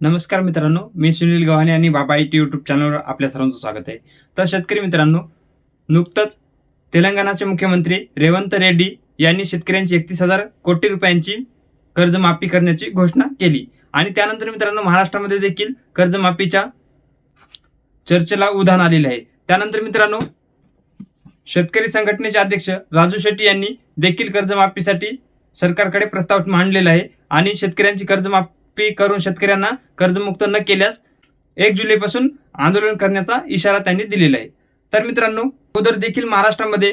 नमस्कार मित्रांनो मी सुनील गव्हाणे आणि बाबा आय टी यूट्यूब चॅनलवर आपल्या सर्वांचं स्वागत आहे. तर शेतकरी मित्रांनो नुकतंच तेलंगणाचे मुख्यमंत्री रेवंत रेड्डी यांनी शेतकऱ्यांची एकतीस हजार कोटी रुपयांची कर्जमाफी करण्याची घोषणा केली. आणि त्यानंतर मित्रांनो महाराष्ट्रामध्ये देखील कर्जमाफीच्या चर्चेला उधाण आलेले आहे. त्यानंतर मित्रांनो शेतकरी संघटनेचे अध्यक्ष राजू शेट्टी यांनी देखील कर्जमाफीसाठी सरकारकडे प्रस्ताव मांडलेला आहे. आणि शेतकऱ्यांची कर्जमाफी पी करून शेतकऱ्यांना कर्जमुक्त न केल्यास एक जुलैपासून आंदोलन करण्याचा इशारा त्यांनी दिलेला आहे. तर मित्रांनो अगोदर देखील महाराष्ट्रामध्ये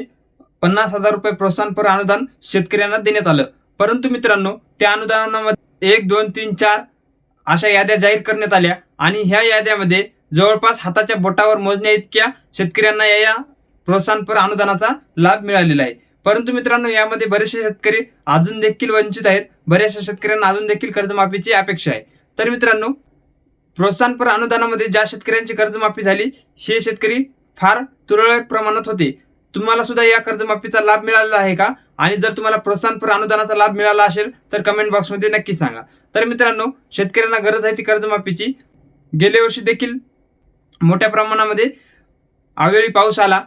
पन्नास हजार रुपये प्रोत्साहनपर अनुदान शेतकऱ्यांना देण्यात आलं. परंतु मित्रांनो त्या अनुदानामध्ये एक दोन तीन चार अशा याद्या जाहीर करण्यात आल्या आणि ह्या याद्यामध्ये जवळपास हाताच्या बोटावर मोजण्या इतक्या शेतकऱ्यांना या या प्रोत्साहनपर अनुदानाचा लाभ मिळालेला आहे. परंतु मित्रांनो यामध्ये बरेचसे शेतकरी अजून देखील वंचित आहेत. बऱ्याचशा शेतकऱ्यांना अजून देखील कर्जमाफीची अपेक्षा आहे. तर मित्रांनो प्रोत्साहनपर अनुदानामध्ये ज्या शेतकऱ्यांची कर्जमाफी झाली हे शेतकरी फार तुरळक प्रमाणात होते. तुम्हाला सुद्धा या कर्जमाफीचा लाभ मिळालेला आहे का? आणि जर तुम्हाला प्रोत्साहनपर अनुदानाचा लाभ मिळाला असेल तर कमेंट बॉक्समध्ये नक्की सांगा. तर मित्रांनो शेतकऱ्यांना गरज आहे ती कर्जमाफीची. गेल्या वर्षी देखील मोठ्या प्रमाणामध्ये अवेळी पाऊस आला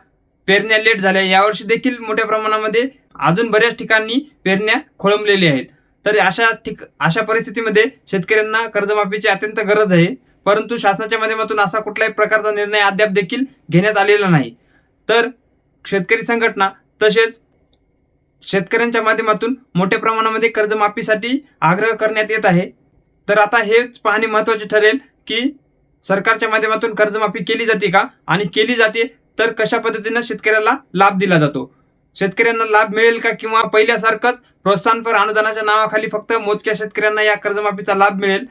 पेरण्या लेट झाल्या. यावर्षी देखील मोठ्या प्रमाणामध्ये अजून बऱ्याच ठिकाणी पेरण्या खोळंबलेल्या आहेत. तर अशा ठिक अशा परिस्थितीमध्ये शेतकऱ्यांना कर्जमाफीची अत्यंत गरज आहे. परंतु शासनाच्या माध्यमातून असा कुठल्याही प्रकारचा निर्णय अद्याप देखील घेण्यात आलेला नाही. तर शेतकरी संघटना तसेच शेतकऱ्यांच्या माध्यमातून मोठ्या प्रमाणामध्ये कर्जमाफीसाठी आग्रह करण्यात येत आहे. तर आता हेच पाहणे महत्त्वाचे ठरेल की सरकारच्या माध्यमातून कर्जमाफी केली जाते का? आणि केली जाते तर कशा पद्धतीनं शेतकऱ्याला लाभ दिला जातो? शेतकऱ्यांना लाभ मिळेल का किंवा पहिल्यासारखंच प्रोत्साहनपर अनुदानाच्या नावाखाली फक्त मोजक्या शेतकऱ्यांना या कर्जमाफीचा लाभ मिळेल?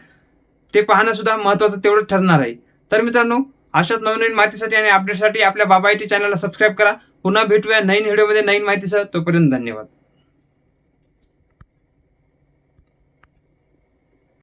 ते पाहणं सुद्धा महत्त्वाचं तेवढं ठरणार आहे. तर मित्रांनो अशाच नवनवीन माहितीसाठी आणि अपडेटसाठी आपल्या बाबा आय टी चॅनलला सबस्क्राईब करा. पुन्हा भेटूया नवीन व्हिडिओमध्ये नवीन माहितीसह. तोपर्यंत धन्यवाद.